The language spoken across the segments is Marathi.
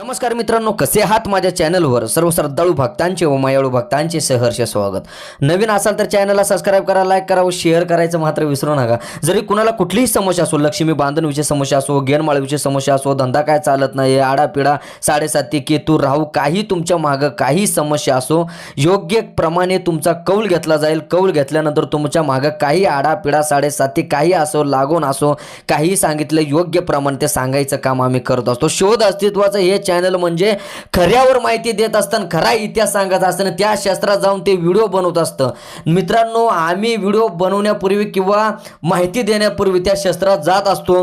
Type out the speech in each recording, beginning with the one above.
नमस्कार मित्रांनो कसे आहात माझ्या चॅनलवर? सर्व श्रद्धाळू भक्तांचे व मायाळू भक्तांचे सहर्ष स्वागत. नवीन असाल तर चॅनलला सबस्क्राईब करा लाईक करा व शेअर करायचं मात्र विसरू नका. जरी कुणाला कुठलीही समस्या असो लक्ष्मी बांधणविषयी समस्या असो गेनमाळीविषयी समस्या असो धंदा काय चालत नाही आडापिडा साडेसाती केतू राहू काही तुमच्या मागं काही समस्या असो योग्य प्रमाणे तुमचा कौल घेतला जाईल. कौल घेतल्यानंतर तुमच्या मागं काही आडापिडा साडेसाती काही असो लागून असो काही सांगितलं योग्य प्रमाणे ते सांगायचं काम आम्ही करत असतो. शोध अस्तित्वाचं हे चॅनल म्हणजे खऱ्यावर माहिती देत असताना खरा इतिहास सांगत असताना त्या शास्त्रात जाऊन ते व्हिडिओ बनवत असतं. मित्रांनो आम्ही व्हिडिओ बनवण्यापूर्वी किंवा माहिती देण्यापूर्वी त्या शास्त्रात जात असतो.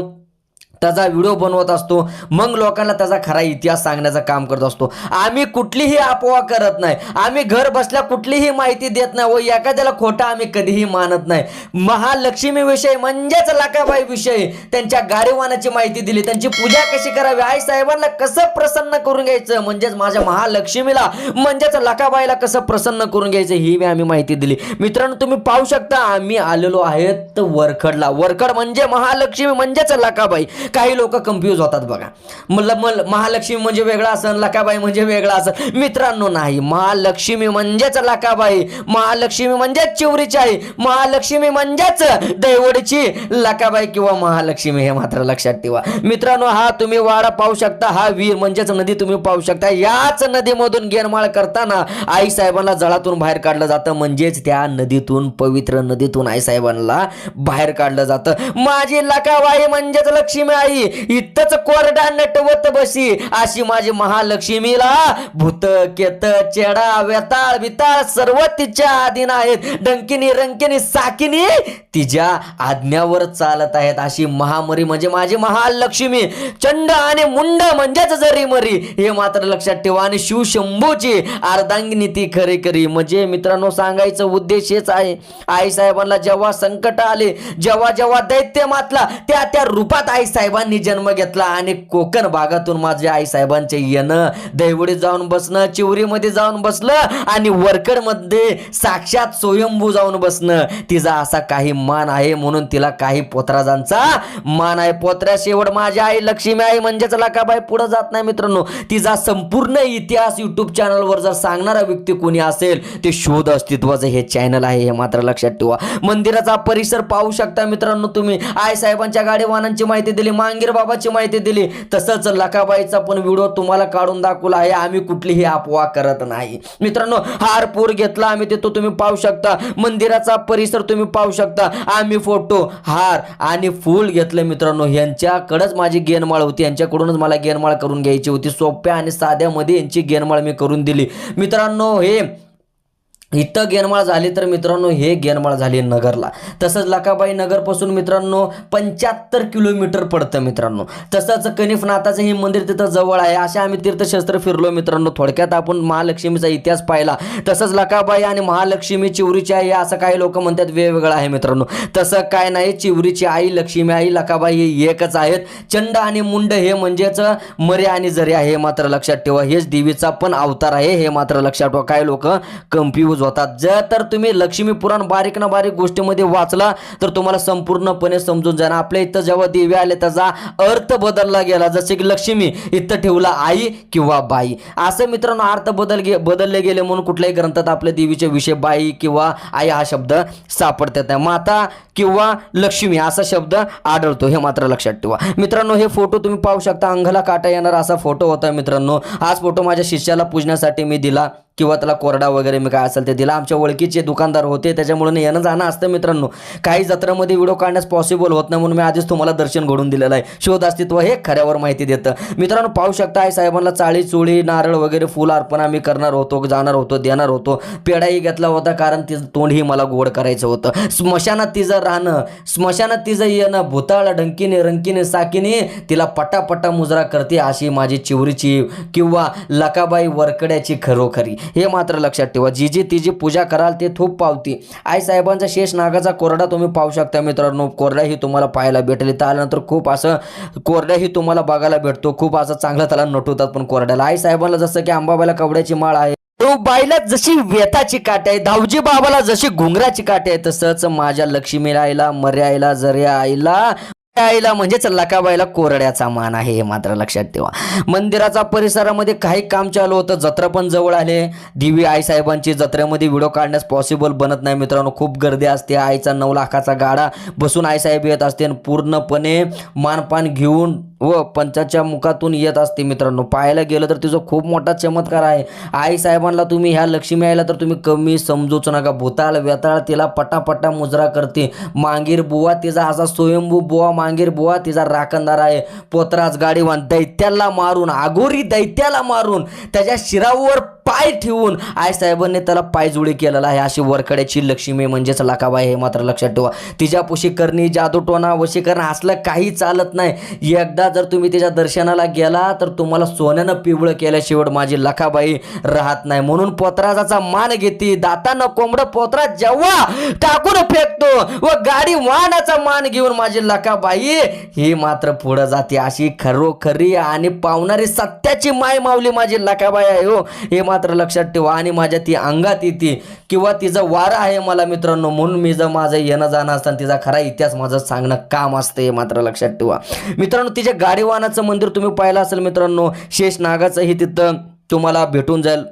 त्याचा व्हिडिओ बनवत असतो. मग लोकांना त्याचा खरा इतिहास सांगण्याचं काम करत असतो. आम्ही कुठलीही अफवा करत नाही. आम्ही घर बसल्या कुठलीही माहिती देत नाही व एखाद्याला खोटा आम्ही कधीही मानत नाही. महालक्ष्मी विषय म्हणजेच लाकाबाई विषय त्यांच्या गाडीवानाची माहिती दिली. त्यांची पूजा कशी करावी? आई साहेबांना कसं प्रसन्न करून घ्यायचं? म्हणजेच माझ्या महालक्ष्मीला म्हणजेच लकाबाईला कसं प्रसन्न करून घ्यायचं? ही आम्ही माहिती दिली. मित्रांनो तुम्ही पाहू शकता आम्ही आलेलो आहेत वरखडला. वरखड म्हणजे महालक्ष्मी म्हणजेच लकाबाई. काही लोक कन्फ्यूज होतात बघा. मला मल महालक्ष्मी म्हणजे वेगळा असन लकाबाई म्हणजे वेगळा असन. मित्रांनो नाही महालक्ष्मी म्हणजेच लकाबाई महालक्ष्मी म्हणजेच चिवरीची आई महालक्ष्मी म्हणजेच दैवडीची लकाबाई किंवा महालक्ष्मी हे मात्र लक्षात ठेवा. मित्रांनो हा तुम्ही वाडा पाहू शकता हा वीर म्हणजेच नदी तुम्ही पाहू शकता. याच नदीमधून गेनमाळ करताना आई साहेबांना जळातून बाहेर काढलं जातं. म्हणजेच त्या नदीतून पवित्र नदीतून आई साहेबांना बाहेर काढलं जातं. माझी लकाबाई म्हणजेच लक्ष्मी नाही इथंच कोरडा नटवत बसी. अशी माझी महालक्ष्मीला भूत केत चेडा वेताळ विताळ सर्व तिच्या अधीन आहेत डंकिनी रंकिनी साकिनी तिच्या आज्ञावर चालत आहेत. अशी महामरी म्हणजे माझी महालक्ष्मी. चंड आणि मुंड म्हणजेच जरी मरी. हे मात्र लक्षात ठेवा आणि शिवशंभूची अर्धांगिनी ती खरी खरी. म्हणजे मित्रांनो सांगायचं उद्देश हेच आहे. आई साहेबांना जेव्हा संकट आले जेव्हा जेव्हा दैत्य मातला त्या त्या रूपात आई साहेब साहेबांनी जन्म घेतला आणि कोकण भागातून माझ्या आई साहेबांचे येणं दैवडीत जाऊन बसणं चिवरीमध्ये जाऊन बसलं आणि वरकडमध्ये साक्षात स्वयंभू जाऊन बसणं. तिचा असा काही मान आहे म्हणून तिला काही पोतराजांचा मान आहे. पोत्र्या शेवट माझी आई लक्ष्मी आई म्हणजेच लाकाबाई पुढे जात नाही मित्रांनो. तिचा संपूर्ण इतिहास युट्यूब चॅनलवर जर सांगणारा व्यक्ती कोणी असेल ते शोध अस्तित्वाचं हे चॅनल आहे हे मात्र लक्षात ठेवा. मंदिराचा परिसर पाहू शकता मित्रांनो तुम्ही. आई साहेबांच्या गाडीवानांची माहिती दिली मांगीर बाबाची माहिती दिली. तसंच लकाबाईचा पण व्हिडिओ तुम्हाला काढून दाखवला आहे. आम्ही कुठलीही अफवा करत नाही. मित्रांनो हारपूर घेतला आम्ही तिथं तुम्ही पाहू शकता. मंदिराचा परिसर तुम्ही पाहू शकता. आम्ही फोटो हार आणि फूल घेतलं मित्रांनो. यांच्याकडंच माझी गेनमाळ होती. यांच्याकडूनच मला गेनमाळ करून घ्यायची होती. सोप्या आणि साध्यामध्ये यांची गेनमाळ मी करून दिली. मित्रांनो हे इथं गेनमाळ झाली तर मित्रांनो हे गेनमाळ झाली नगरला. तसंच लकाबाई नगरपासून मित्रांनो पंच्याहत्तर किलोमीटर पडतं मित्रांनो. तसंच कनिफनाथाचं हे मंदिर तिथं जवळ आहे. अशा आम्ही तीर्थशास्त्र फिरलो मित्रांनो. थोडक्यात आपण महालक्ष्मीचा इतिहास पाहिला. तसंच लकाबाई आणि महालक्ष्मी चिवरीची आई असं काही लोक म्हणतात. वेगवेगळं आहे मित्रांनो. तसं काय नाही चिवरीची आई लक्ष्मी आई लकाबाई हे एकच आहेत. चंड आणि मुंड हे म्हणजेच मरे आणि जरे आहे हे मात्र लक्षात ठेवा. हेच देवीचा पण अवतार आहे हे मात्र लक्षात ठेवा. काही लोक कन्फ्यूज होतात. जर तर तुम्ही लक्ष्मी पुराण बारीक ना बारीक गोष्टीमध्ये वाचला तर तुम्हाला संपूर्णपणे समजून जाणार आपल्या इथं जेव्हा देवी आले त्याचा अर्थ बदलला गेला. जसे की लक्ष्मी इथं ठेवला आई किंवा बाई. असं मित्रांनो अर्थ बदल गे बदलले गेले म्हणून कुठल्याही ग्रंथात आपल्या देवीचे विषय बाई किंवा आई हा शब्द सापडतात नाही. माता किंवा लक्ष्मी असा शब्द आढळतो. हे मात्र लक्षात ठेवा. मित्रांनो हे फोटो तुम्ही पाहू शकता. अंगाला काटा येणार असा फोटो होता मित्रांनो. हाच फोटो माझ्या शिष्याला पूजण्यासाठी मी दिला. किंवा त्याला कोरडा वगैरे मी काय असेल ते दिला. आमच्या ओळखीचे दुकानदार होते त्याच्यामुळे येणं जाणं असतं मित्रांनो. काही जत्रामध्ये व्हिडिओ काढण्यास पॉसिबल होत नाही म्हणून मी आधीच तुम्हाला दर्शन घडून दिलेलं आहे. शोध अस्तित्व हे खऱ्यावर माहिती देतं. मित्रांनो पाहू शकता आई साहेबांना चाळी चोळी नारळ वगैरे फुल अर्पण आम्ही करणार होतो जाणार होतो देणार होतो. पेढाही घेतला होता कारण तिचं तोंडही मला गोड करायचं होतं. स्मशानात तिचं राहणं स्मशानात तिचं येणं भूताळ डंकीने रंकीने साकीने तिला पटापटा मुजरा करते अशी माझी चिवरीची किंवा लकाबाई वरकड्याची खरोखरी. हे मात्र लक्षात ठेवा. जी जी ती जी पूजा कराल ते खूप पावती. आई साहेबांचा शेष नागाचा कोरडा तुम्ही पाहू शकता मित्रांनो. कोरडाही तुम्हाला पाहायला भेटेल. इथं आल्यानंतर खूप असं कोरड्याही तुम्हाला बघायला भेटतो. खूप असं चांगलं त्याला नटवतात पण कोरड्याला. आई साहेबांना जसं की आंबाबाईला कवड्याची माळ आहे. तो बाईला जशी वेताची काटे आहे धावजी बाबाला जशी घुंगराची काटे आहे तसंच माझ्या लक्ष्मी आईला मर्या आईला जर्या आईला आईला म्हणजेच लकाबाईला कोरड्याचा मान आहे हे मात्र लक्षात ठेवा. मंदिराचा परिसरामध्ये काही काम चालू होतं जत्रा पण जवळ आले. दिवी आई साहेबांची जत्रेमध्ये व्हिडिओ काढण्यास पॉसिबल बनत नाही मित्रांनो. खूप गर्दी असते आईचा नऊ लाखाचा गाडा बसून आई साहेब येत असते आणि पूर्णपणे मानपान घेऊन व पंचाच्या मुखातून येत असते मित्रांनो. पाहायला गेलं तर तिचा खूप मोठा चमत्कार आहे. आई साहेबांना तुम्ही ह्या लक्ष्मी आईला तर तुम्ही कमी समजूच नका. भूताळ व्यताळ तिला पटापटा मुजरा करते. मांगीर बुवा तिचा असा स्वयंभू बुवा मांगीर बुवा तिचा राखणदार आहे. पोतराज गाडीवान दैत्याला मारून आगोरी दैत्याला मारून त्याच्या शिरावर पाय ठेवून आय साहेबांनी त्याला पायजुळी केलेला आहे. अशी वरकड्याची लक्ष्मी म्हणजेच लाखाबाई हे मात्र लक्षात ठेवा. तिच्या पुशीकरणी जादूटोना वशीकरण असलं काही चालत नाही. एकदा जर तुम्ही तिच्या दर्शनाला गेला तर तुम्हाला सोन्यानं पिवळं केल्याशिवाय माझी लखाबाई राहत नाही. म्हणून पोत्राजाचा मान घेते. दातानं कोंबडं पोत्रा जेव्हा टाकून फेकतो व गाडी वाहनाचा मान घेऊन माझी लखाबाई ही मात्र पुढं जाते. अशी खरोखरी आणि पावणारी सत्याची माय मावली माझी लखाबाई आहे हो. हे मात्र मात्र लक्षात ठेवा आणि माझ्या ती अंगात येते किंवा तिचं वारं आहे मला मित्रांनो म्हणून मी जर माझं येणं जाणं असताना तिचा खरा इतिहास माझं सांगणं काम असतं हे मात्र लक्षात ठेवा. मित्रांनो तिच्या गाडीवानाचं मंदिर तुम्ही पाहिलं असेल मित्रांनो शेष नागाचंही तिथं तुम्हाला भेटून जाईल.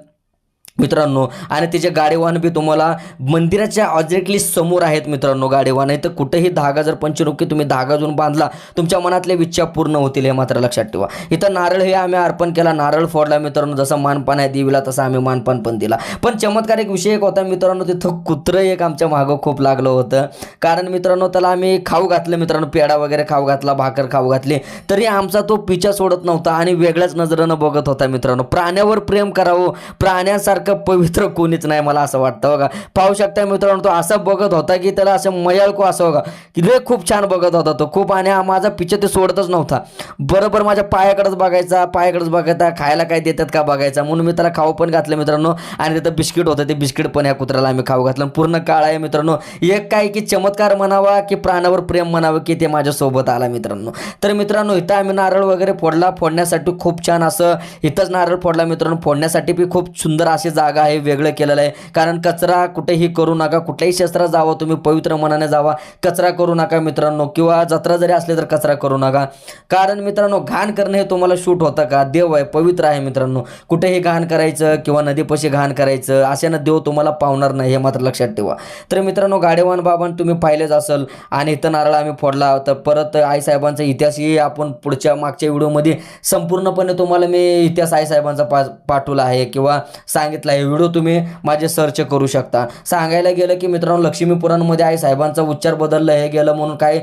मित्रांनो आणि तिचे गाडीवाहन बी तुम्हाला मंदिराच्या ऑजेक्टली समोर आहेत मित्रांनो गाडीवान आहे तर कुठेही धागा जर पंचरुखी तुम्ही धागा जाऊन बांधला तुमच्या मनातल्या इच्छा पूर्ण होतील हे मात्र लक्षात ठेवा. इथं नारळ हे आम्ही अर्पण केला नारळ फोडला मित्रांनो जसं मानपान आहे देवीला तसं आम्ही मानपान पण दिला. पण चमत्कार एक विषय एक होता मित्रांनो तिथं कुत्रं एक आमच्या मागं खूप लागलं होतं. कारण मित्रांनो त्याला आम्ही खाऊ घातलं मित्रांनो पेडा वगैरे खाऊ घातला भाकर खाऊ घातली. तरी आमचा तो पिछा सोडत नव्हता आणि वेगळ्याच नजरेनं बघत होता मित्रांनो. प्राण्यावर प्रेम करावं प्राण्यासारखं पवित्र कोणीच नाही मला असं वाटतं बघा. पाहू शकता मित्रांनो तो असं बघत होता की त्याला असं मयाळको असं बघा. की लय खूप छान बघत होता तो. खूप आणि हा माझा पिक्चर ते सोडतच नव्हता. बरोबर माझ्या पायाकडेच बघायचा पायाकडेच बघायचा खायला काय देतात का बघायचा. म्हणून मी त्याला खाऊ पण घातलं मित्रांनो. आणि तिथं बिस्किट होतं ते बिस्किट पण ह्या कुत्र्याला आम्ही खाऊ घातलं. पूर्ण काळ आहे मित्रांनो. एक काय की चमत्कार म्हणावा की प्राणावर प्रेम म्हणावं की ते माझ्यासोबत आला मित्रांनो. तर मित्रांनो इथं आम्ही नारळ वगैरे फोडला फोडण्यासाठी खूप छान असं इथंच नारळ फोडला मित्रांनो. फोडण्यासाठी बी खूप सुंदर असे जागा आहे वेगळं केलेलं आहे. कारण कचरा कुठेही करू नका कुठल्याही शस्त्रात जावा तुम्ही पवित्र मनाने जावा. कचरा करू नका मित्रांनो किंवा जत्रा जरी असली तर कचरा करू नका. कारण मित्रांनो घाण करणं हे तुम्हाला शूट होतं का? देव आहे पवित्र आहे मित्रांनो. कुठेही घाण करायचं किंवा नदीपाशी घाण करायचं अशानं देव तुम्हाला पावणार नाही हे मात्र लक्षात ठेवा. तर मित्रांनो गाडेवान बाबां तुम्ही पाहिलेच असेल आणि इथं नारळ आम्ही फोडला. तर परत आई साहेबांचा इतिहासही आपण पुढच्या मागच्या व्हिडिओमध्ये संपूर्णपणे तुम्हाला मी इतिहास आई साहेबांचा पा पाठवला आहे किंवा सांगितलं आहे व्हिडिओ तुम्ही माझे सर्च करू शकता. सांगायला गेलं की मित्रांनो लक्ष्मी पुराणमध्ये आई साहेबांचा उच्चार बदलला हे गेलं म्हणून काही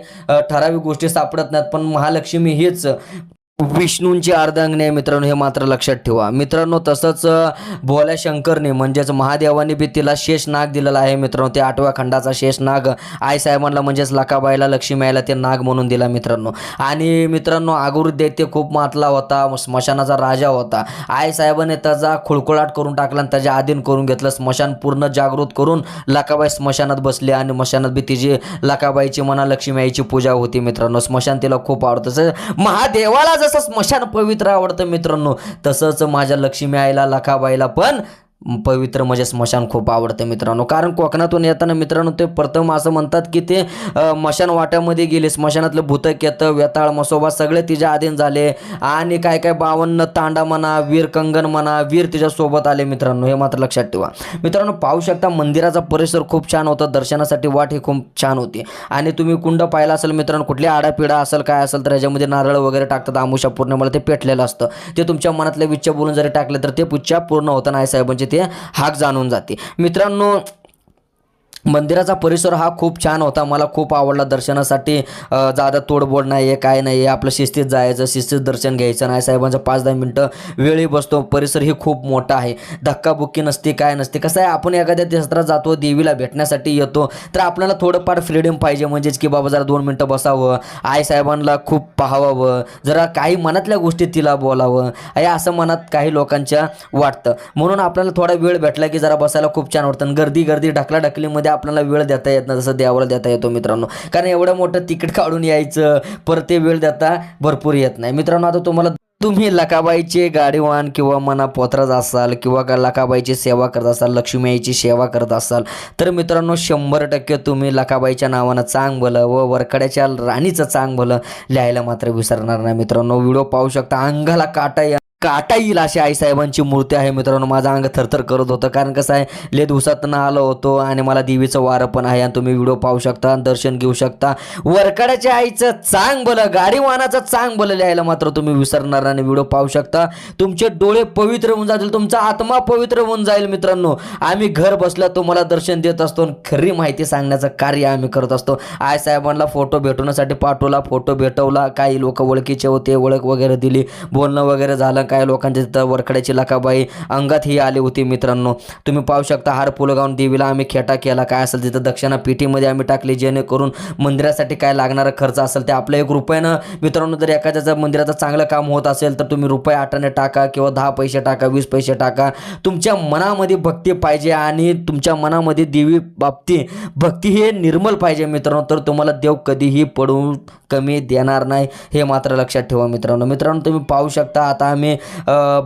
ठराविक गोष्टी सापडत नाहीत पण महालक्ष्मी हीच विष्णूंची अर्धांगणी आहे मित्रांनो हे मात्र लक्षात ठेवा. मित्रांनो तसंच भोल्या शंकरने म्हणजेच महादेवाने बी तिला शेष नाग दिलेला आहे मित्रांनो. ते आठव्या खंडाचा शेष नाग आई साहेबांना म्हणजेच लकाबाईला लक्ष्मी आईला ते नाग म्हणून दिला मित्रांनो. आणि मित्रांनो आगुर दैत्य खूप मातला होता स्मशानाचा राजा होता. आई साहेबाने त्याचा खुळखुळाट करून टाकला आणि त्याच्या अधीन करून घेतलं. स्मशान पूर्ण जागृत करून लकाबाई स्मशानात बसली आणि स्मशानात बी तिची लकाबाईची म्हणा लक्ष्मी आईची पूजा होती मित्रांनो. स्मशान तिला खूप आवडतं. तसं महादेवाला जसं स्मशान पवित्र आवडतं मित्रांनो. तसंच माझ्या लक्ष्मी आईला लखाबाईला पण पवित्र म्हणजे स्मशान खूप आवडतं मित्रांनो. कारण कोकणातून येताना मित्रांनो ते प्रथम असं म्हणतात की ते स्मशान मशान वाट्यामध्ये गेले. स्मशानातलं भूतक येतं व्यताळ मसोबा सगळे तिच्या अधीन झाले. आणि काय काय बावन्न तांडा म्हणा वीर कंगन म्हणा वीर तिच्यासोबत आले मित्रांनो. हे मात्र लक्षात ठेवा. मित्रांनो पाहू शकता मंदिराचा परिसर खूप छान होता. दर्शनासाठी वाट ही खूप छान होती. आणि तुम्ही कुंड पाहिला असेल मित्रांनो कुठली आडापिडा असेल काय असेल तर याच्यामध्ये नारळ वगैरे टाकतात. आमुषा मला ते पेटलेलं असतं. ते तुमच्या मनातल्या विच्छा बोलून जरी टाकले तर ते पुच्छा पूर्ण होतं. नाही साहेबांचे ते हाक जाणून जाते. मित्रांनो मंदिराचा परिसर हा खूप छान होता. मला खूप आवडला दर्शनासाठी. जादा तोडबोड नाही आहे काय नाही आहे. आपलं शिस्तीत जायचं शिस्तीत दर्शन घ्यायचं. नाही साहेबांचं पाच दहा मिनटं वेळही बसतो. परिसर ही खूप मोठा आहे. धक्काबुक्की नसते काय नसते. कसं आहे आपण एखाद्या क्षेत्रात जातो देवीला भेटण्यासाठी येतो तर आपल्याला थोडंफार फ्रीडम पाहिजे. म्हणजेच की बाबा जरा दोन मिनटं बसावं आई साहेबांना खूप पाहावं जरा काही मनातल्या गोष्टी तिला बोलावं. हे असं मनात काही लोकांच्या वाटतं. म्हणून आपल्याला थोडा वेळ भेटला की जरा बसायला खूप छान वाटतं. आणि गर्दी गर्दी ढकलाढकलीमध्ये आपल्याला वेळ देता येत नाही जसं देवाला देता येतो मित्रांनो. कारण एवढं मोठं तिकीट काढून यायचं परत ते वेळ देता भरपूर येत नाही. मित्रांनो आता तुम्हाला तुम्ही लकाबाईचे गाडीवान किंवा मना पोतराज असाल किंवा लकाबाईची सेवा करत असाल लक्ष्मी आईची सेवा करत असाल तर मित्रांनो शंभर टक्के तुम्ही लकाबाईच्या नावानं चांग भलं व वरकड्याच्या राणीचं चांग भलं लिहायला मात्र विसरणार नाही मित्रांनो. व्हिडिओ पाहू शकता अंगाला काटा या काटा येईल अशी आईसाहेबांची मूर्ती आहे मित्रांनो. माझं अंग थरथर करत होतं. कारण कसं आहे ले दिवसातनं आलो होतो आणि मला देवीचं वारं पण आहे आणि तुम्ही व्हिडिओ पाहू शकता दर्शन घेऊ शकता. वरकड्याच्या आईचं चांग भलं गाडीवानाचं चांग भलं लिहायला मात्र तुम्ही विसरणार आणि व्हिडिओ पाहू शकता. तुमचे डोळे पवित्र होऊन जातील तुमचा आत्मा पवित्र होऊन जाईल मित्रांनो. आम्ही घर बसल्या तुम्हाला दर्शन देत असतो आणि खरी माहिती सांगण्याचं कार्य आम्ही करत असतो. आईसाहेबांना फोटो भेटवण्यासाठी पाठवला फोटो भेटवला. काही लोक ओळखीचे होते ओळख वगैरे दिली बोलणं वगैरे झालं काही लोकांच्या तिथं वरखड्याची लकाबाई अंगात ही आली होती मित्रांनो. तुम्ही पाहू शकता हार पुलगावून देवीला आम्ही खेटा केला. काय असेल तिथं दक्षिणा पेटीमध्ये आम्ही टाकली जेणेकरून मंदिरासाठी काय लागणारा खर्च असेल ते आपल्या एक रुपयानं मित्रांनो जर एखाद्याचं मंदिराचं चांगलं काम होत असेल तर तुम्ही रुपये आठाने टाका किंवा दहा पैसे टाका वीस पैसे टाका. तुमच्या मनामध्ये भक्ती पाहिजे आणि तुमच्या मनामध्ये देवी बाबती भक्ती हे निर्मल पाहिजे मित्रांनो. तर तुम्हाला देव कधीही पडून कमी देणार नाही हे मात्र लक्षात ठेवा मित्रांनो. मित्रांनो तुम्ही पाहू शकता आता आम्ही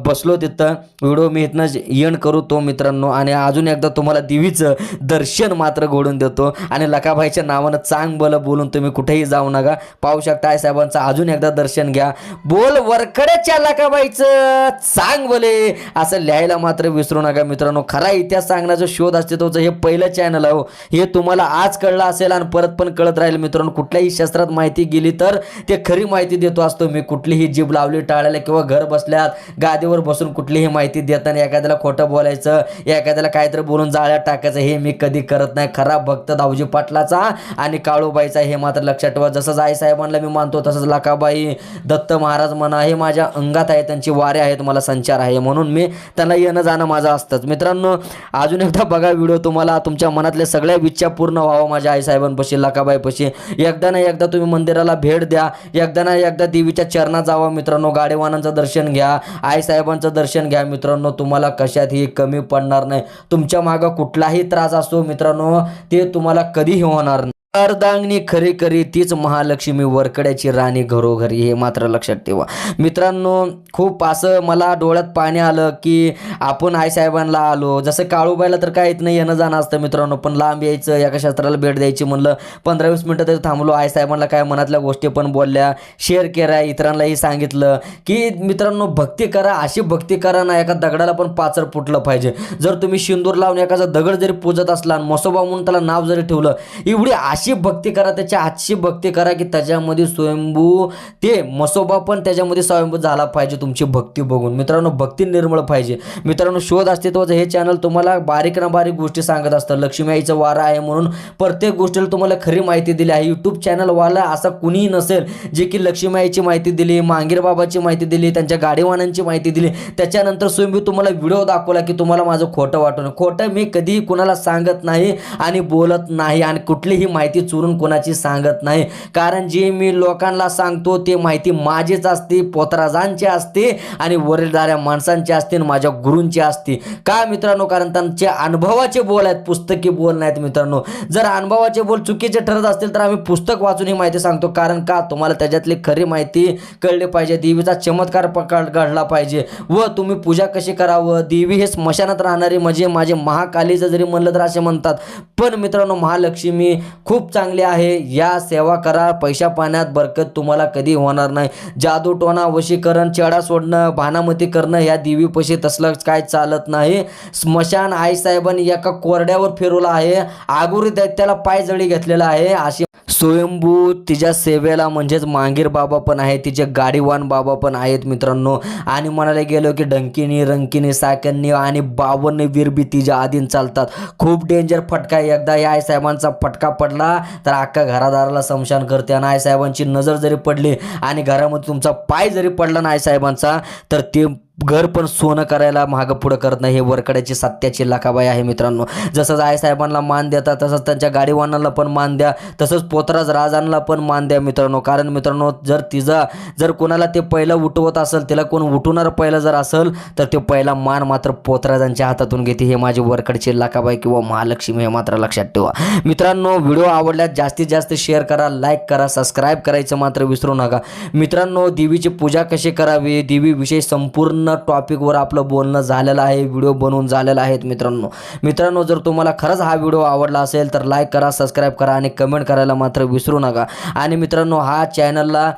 बसलो तिथं. व्हिडिओ मी इथनं एंड करू तो मित्रांनो. आणि अजून एकदा तुम्हाला देवीचं दर्शन मात्र घडून देतो. आणि लकाबाईच्या नावानं चांग बलं बोलून तुम्ही कुठेही जाऊ नका. पाहू शकता साहेबांचं अजून एकदा दर्शन घ्या. बोल वरकड्याच्या लकाबाईचं चांग बोले. असं लिहायला मात्र विसरू नका मित्रांनो. खरा इतिहास सांगण्याचा शोध अस्तित्वाचं हे पहिलं चॅनल आहे हो. हे. तुम्हाला आज कळलं असेल आणि परत पण कळत राहील मित्रांनो. कुठल्याही शास्त्रात माहिती गेली तर ते खरी माहिती देतो असतो. मी कुठलीही जीभ लावली टाळायला किंवा घर बसल्या असतात. गादीवर बसून कुठलीही माहिती देताना एखाद्याला खोटं बोलायचं एखाद्याला काहीतरी बोलून जाळ्यात टाकायचं हे मी कधी करत नाही. खरा भक्त दाऊजी पाटलाचा आणि काळूबाईचा हे मात्र लक्षात ठेवा. जसं आई साहेबांना मी मानतो तसंच लकाबाई दत्त महाराज म्हणा हे माझ्या अंगात आहे त्यांची वारे आहेत मला संचार आहे. म्हणून मी त्यांना येणं जाणं माझं असतंच. मित्रांनो अजून एकदा बघा व्हिडिओ तुम्हाला. तुमच्या मनातल्या सगळ्या इच्छा पूर्ण व्हावं माझ्या आईसाहेबांपाशी लकाबाईपाशी एकदा ना एकदा तुम्ही मंदिराला भेट द्या. एकदा ना एकदा देवीच्या चरणात जावा मित्रांनो. गाडेवानांचं दर्शन घ्या. आईसाहेबांचं दर्शन घ्या मित्रांनो. तुम्हाला कशातही कमी पडणार नाही. तुमच्या मागं कुठलाही त्रास असो मित्रांनो ते तुम्हाला कधीही होणार नाही. अर्धांगणी खरी खरी तीच महालक्ष्मी वरकड्याची राणी घरोघरी हे मात्र लक्षात ठेवा. मित्रांनो खूप असं मला डोळ्यात पाणी आलं की आपण आईसाहेबांना आलो. जसं काळूबाईला तर काय येत नाही येणं जाणं असतं मित्रांनो पण लांब यायचं एका शास्त्राला भेट द्यायची म्हणलं पंधरा वीस मिनटं तरी थांबलो आईसाहेबांना काय मनातल्या गोष्टी पण बोलल्या शेअर केल्या इतरांनाही सांगितलं की मित्रांनो भक्ती करा अशी भक्ती करा ना एका दगडाला पण पाचर फुटलं पाहिजे. जर तुम्ही शिंदूर लावून एखादा दगड जरी पूजत असला आणि मसोबा म्हणून त्याला नाव जरी ठेवलं एवढी अशी भक्ती करा त्याच्या आजची भक्ती करा की त्याच्यामध्ये स्वयंभू ते मसोबा पण त्याच्यामध्ये स्वयंभू झाला पाहिजे तुमची भक्ती बघून. मित्रांनो भक्ती निर्मळ पाहिजे. मित्रांनो शोध अस्तित्वाचं हे चॅनल तुम्हाला बारीक ना बारीक गोष्टी सांगत असतं लक्ष्मी आईचं वारा आहे म्हणून प्रत्येक गोष्टीला तुम्हाला खरी माहिती दिली आहे. यूट्यूब चॅनलवाला असा कुणीही नसेल जे की लक्ष्मी आईची माहिती दिली मांगीर बाबाची माहिती दिली त्यांच्या गाडीवानांची माहिती दिली. त्याच्यानंतर स्वयंभू तुम्हाला व्हिडिओ दाखवला की तुम्हाला माझं खोटं वाटून खोटं मी कधीही कुणाला सांगत नाही आणि बोलत नाही आणि कुठलीही माहिती चुरून कोणाची सांगत नाही. कारण जे मी लोकांना सांगतो ते माहिती माझीच असते पोतराजांची असते आणि वरीलधाऱ्या माणसांची असते आणि माझ्या गुरूंची असते. का मित्रांनो? कारण त्यांचे अनुभवाचे बोल आहेत पुस्तकी बोल नाहीत मित्रांनो. जर अनुभवाचे बोल चुकीचे ठरत असतील तर आम्ही पुस्तक वाचून ही माहिती सांगतो. कारण का? तुम्हाला त्याच्यातली खरी माहिती कळली पाहिजे. देवीचा चमत्कार पकड घडला पाहिजे. व तुम्ही पूजा कशी करावं? देवी हे स्मशानात राहणारी म्हणजे माझे महाकालीचं जरी म्हणलं तर असे म्हणतात. पण मित्रांनो महालक्ष्मी खूप खूप चांगले आहे. या सेवा करा. पैशा पाण्यात बरकत तुम्हाला कधी होणार नाही. जादू टोना वशीकरण चेडा सोडणं भानामती करणं या देवीपाशी तसलं काय चालत नाही. स्मशान आईसाहेबांनी एका कोरड्यावर फिरवलं आहे. आगुरी दैत्याला पाय जळी घेतलेला आहे. अशी स्वयंभू तिच्या सेवेला म्हणजेच मांगीर बाबा पण आहे तिचे गाडीवान बाबा पण आहेत मित्रांनो. आणि म्हणायला गेलो की डंकिनी रंकिनी साकन्नी आणि बावन्न विरबी तिच्या आधीन चालतात. खूप डेंजर फटका एकदा या आईसाहेबांचा फटका पडला तर अख्खा घरादाराला समशान करते. आणि आईसाहेबांची नजर जरी पडली आणि घरामध्ये तुमचा पाय जरी पडला ना आईसाहेबांचा तर ते घर पण सोनं करायला मागं पुढं करत नाही. हे वरकड्याची सत्याची लाखाबाई आहे मित्रांनो. जसं आईसाहेबांना मान देता तसंच त्यांच्या गाडीवानाला पण मान द्या. तसंच पोतराज राजांना पण मान द्या मित्रांनो. कारण मित्रांनो जर तिचा जर कोणाला ते पहिलं उठवत असेल तिला कोण उठवणार पहिलं जर असेल तर ते पहिला मान मात्र पोतराजांच्या हातातून घेते. हे माझे वरकडची लाखाबाई किंवा महालक्ष्मी हे मात्र लक्षात ठेवा. मित्रांनो व्हिडिओ आवडल्यास जास्तीत जास्त शेअर करा लाईक करा सबस्क्राईब करायचं मात्र विसरू नका. मित्रांनो देवीची पूजा कशी करावी? देवीविषयी संपूर्ण टॉपिकवर आपलं बोलणं झालेलं आहे व्हिडिओ बनवून झालेला आहेत मित्रांनो. मित्रांनो जर तुम्हाला खरंच हा व्हिडिओ आवडला असेल तर लाईक करा सबस्क्राईब करा आणि कमेंट करायला मात्र विसरू नका. आणि मित्रांनो हा चॅनलला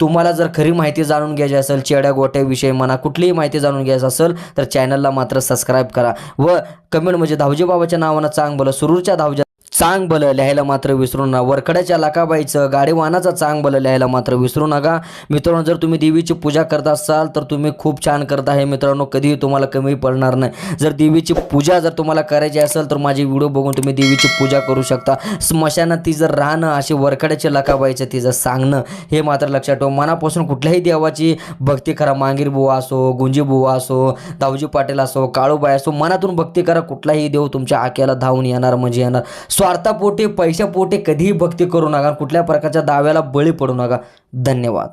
तुम्हाला जर खरी माहिती जाणून घ्यायची असेल चेड्या गोट्याविषयी म्हणा कुठलीही माहिती जाणून घ्यायची असेल तर चॅनलला मात्र सबस्क्राईब करा. व कमेंट म्हणजे धावजी बाबाच्या नावानं चांग बोला सुरूरच्या धावजा चांग भलं लिहायला मात्र विसरू नका. वरखड्याच्या लाकाबाईचं गाडीवानाचं चांग भलं लिहायला मात्र विसरू नका. मित्रांनो जर तुम्ही देवीची पूजा करत असाल तर तुम्ही खूप छान करत आहे मित्रांनो. कधीही तुम्हाला कमी पडणार नाही. जर देवीची पूजा जर तुम्हाला करायची असेल तर माझी व्हिडिओ बघून तुम्ही देवीची पूजा करू शकता. स्मशानात ती जर राहणं असे वरखड्याच्या लकाबाईचं तिचं सांगणं हे मात्र लक्षात ठेवा. मनापासून कुठल्याही देवाची भक्ती करा. मांगीर बुवा असो गुंजी बुवा असो दावजी पाटील असो काळूबाई असो मनातून भक्ती करा. कुठलाही देव तुमच्या आक्याला धावून येणार म्हणजे येणार. स्वार्थापोटी पैशापोटी कधीही भक्ती करू नका. कुठल्या प्रकारच्या दाव्याला बळी पडू नका. धन्यवाद.